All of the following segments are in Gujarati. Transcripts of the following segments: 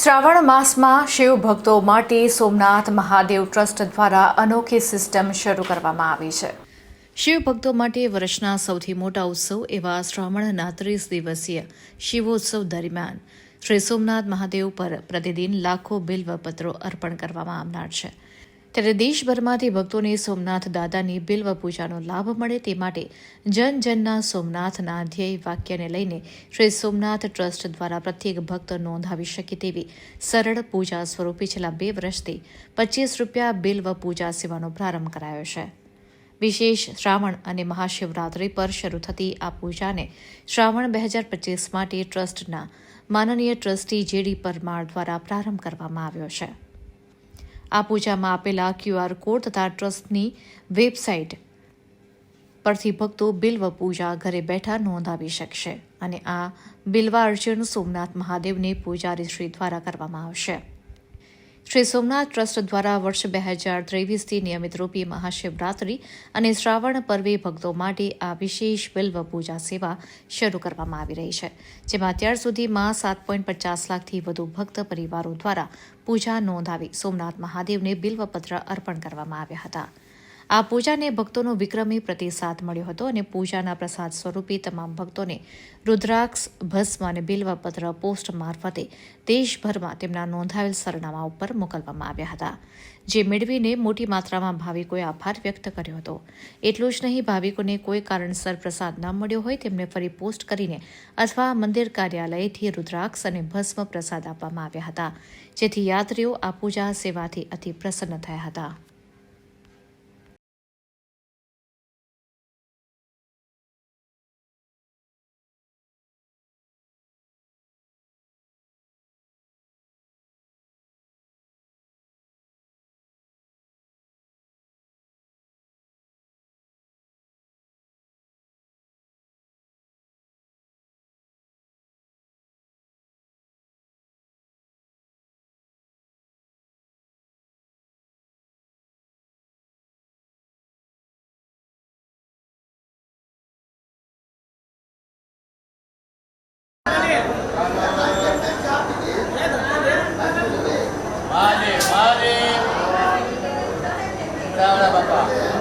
શ્રાવણ માસમાં શિવ ભક્તો માટે સોમનાથ મહાદેવ ટ્રસ્ટ દ્વારા અનોખી સિસ્ટમ શરૂ કરવામાં આવી છે. શિવ ભક્તો માટે વર્ષના સૌથી મોટા ઉત્સવ એવા શ્રાવણના ત્રીસ દિવસીય શિવોત્સવ દરમિયાન શ્રી સોમનાથ મહાદેવ પર પ્રતિદિન લાખો બિલ્વપત્રો અર્પણ કરવામાં આવનાર છે. ત્યારે દેશભરમાંથી ભક્તોને સોમનાથ દાદાની બિલ્વ પૂજાનો લાભ મળે તે માટે જન જનના સોમનાથના ધ્યેય વાક્યને લઈને શ્રી સોમનાથ ટ્રસ્ટ દ્વારા પ્રત્યેક ભક્ત નોંધાવી શકે તેવી સરળ પૂજા સ્વરૂપે છેલ્લા બે વર્ષથી પચીસ રૂપિયા બિલ્વ પૂજા સેવાનો પ્રારંભ કરાયો છે. વિશેષ શ્રાવણ અને મહાશિવરાત્રિ પર શરૂ થતી આ પૂજાને શ્રાવણ બે હજાર પચીસ માટે ટ્રસ્ટના માનનીય ટ્રસ્ટી જેડી પરમાર દ્વારા પ્રારંભ કરવામાં આવ્યો છે. આ પૂજામાં આપેલા ક્યુઆર કોડ તથા ટ્રસ્ટની વેબસાઇટ પરથી ભક્તો બિલ્વ પૂજા ઘરે બેઠા નોંધાવી શકશે અને આ બિલ્વા અર્ચન સોમનાથ મહાદેવની પૂજારી શ્રી દ્વારા કરવામાં આવશે. શ્રી સોમનાથ ટ્રસ્ટ દ્વારા વર્ષ બે હજાર ત્રેવીસથી નિયમિત રૂપે મહાશિવરાત્રિ અને શ્રાવણ પર્વે ભક્તો માટે આ વિશેષ બિલ્વ પૂજા સેવા શરૂ કરવામાં આવી રહી છે, જેમાં અત્યાર સુધીમાં સાત પોઈન્ટ પચાસ લાખથી વધુ ભક્ત પરિવારો દ્વારા પૂજા નોંધાવી સોમનાથ મહાદેવને બિલ્વપત્ર અર્પણ કરવામાં આવ્યા હતા. આ પૂજાને ભક્તોનો વિક્રમી પ્રતિસાદ મળ્યો હતો અને પૂજાના પ્રસાદ સ્વરૂપે તમામ ભક્તોને રુદ્રાક્ષ, ભસ્મ અને બિલ્વપત્ર પોસ્ટ મારફતે દેશભરમાં તેમના નોંધાયેલ સરનામા ઉપર મોકલવામાં આવ્યા હતા. જે મેળવીને મોટી માત્રામાં ભાવિકોએ આભાર વ્યક્ત કર્યો હતો. એટલું જ નહીં, ભાવિકોને કોઈ કારણસર પ્રસાદ ન મળ્યો હોય તેમને ફરી પોસ્ટ કરીને અથવા મંદિર કાર્યાલયથી રુદ્રાક્ષ અને ભસ્મ પ્રસાદ આપવામાં આવ્યા હતા. જેથી યાત્રીઓ આ પૂજા સેવાથી અતિ પ્રસન્ન થયા હતા. Vale. Ahora, papá.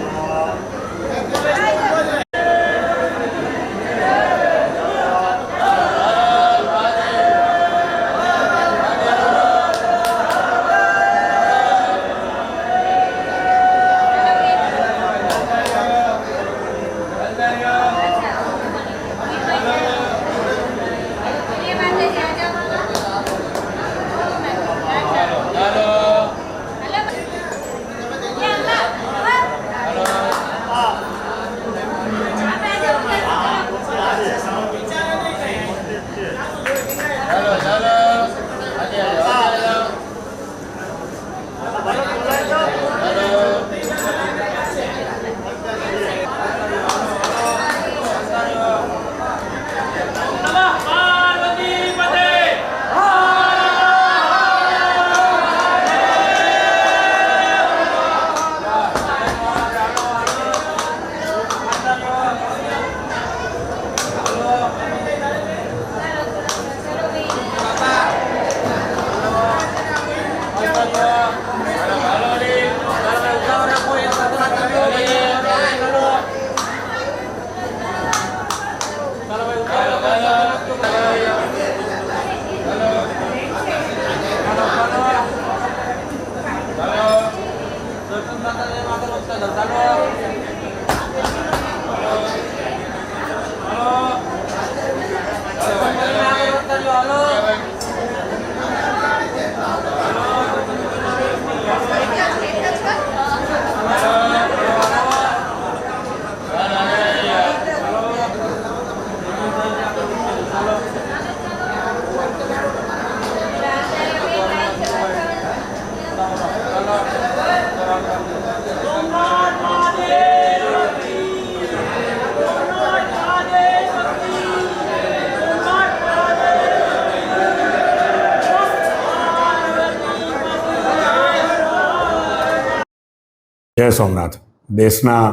જય સોમનાથ. દેશના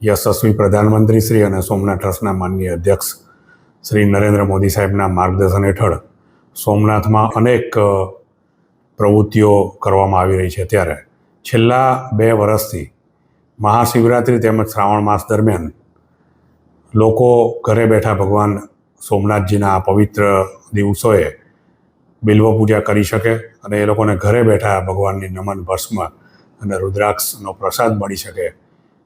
યશસ્વી પ્રધાનમંત્રી શ્રી અને સોમનાથ ટ્રસ્ટના માનનીય અધ્યક્ષ શ્રી નરેન્દ્ર મોદી સાહેબના માર્ગદર્શન હેઠળ સોમનાથમાં અનેક પ્રવૃત્તિઓ કરવામાં આવી રહી છે ત્યારે છેલ્લા બે વર્ષથી મહાશિવરાત્રિ તેમજ શ્રાવણ માસ દરમિયાન લોકો ઘરે બેઠા ભગવાન સોમનાથજીના આ પવિત્ર દિવસોએ બિલ્વ પૂજા કરી શકે અને એ લોકોને ઘરે બેઠા ભગવાનની નમન ભસ્મ અને રુદ્રાક્ષનો પ્રસાદ મળી શકે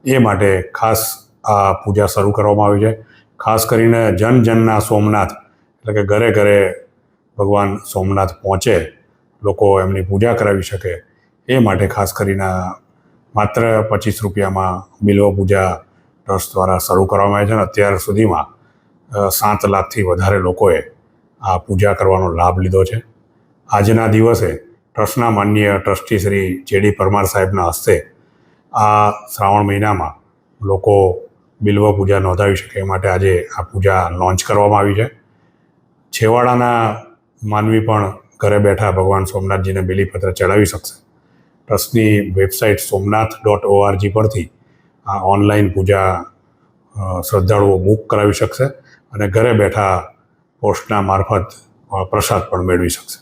એ માટે ખાસ આ પૂજા શરૂ કરવામાં આવી છે. ખાસ કરીને જન જનના સોમનાથ, એટલે કે ઘરે ઘરે ભગવાન સોમનાથ પહોંચે, લોકો એમની પૂજા કરાવી શકે, એ માટે ખાસ કરીને માત્ર પચીસ રૂપિયામાં બિલ્વ પૂજા ટ્રસ્ટ દ્વારા શરૂ કરવામાં આવી છે અને અત્યાર સુધીમાં સાત લાખથી વધારે લોકોએ આ પૂજા કરવાનો લાભ લીધો છે. આજના દિવસે ટ્રસ્ટના માનનીય ટ્રસ્ટી શ્રી જેડી પરમાર સાહેબના હસ્તે આ શ્રાવણ મહિનામાં લોકો બિલ્વ પૂજા નોંધાવી શકે એ માટે આજે આ પૂજા લોન્ચ કરવામાં આવી છે. છેવાડાના માનવી પણ ઘરે બેઠા ભગવાન સોમનાથજીને બિલીપત્ર ચડાવી શકશે. ટ્રસ્ટની વેબસાઇટ સોમનાથ ડોટ ઓઆરજી પરથી આ ઓનલાઈન પૂજા શ્રદ્ધાળુઓ બુક કરાવી શકશે અને ઘરે બેઠા પોસ્ટના મારફત પ્રસાદ પણ મેળવી શકશે.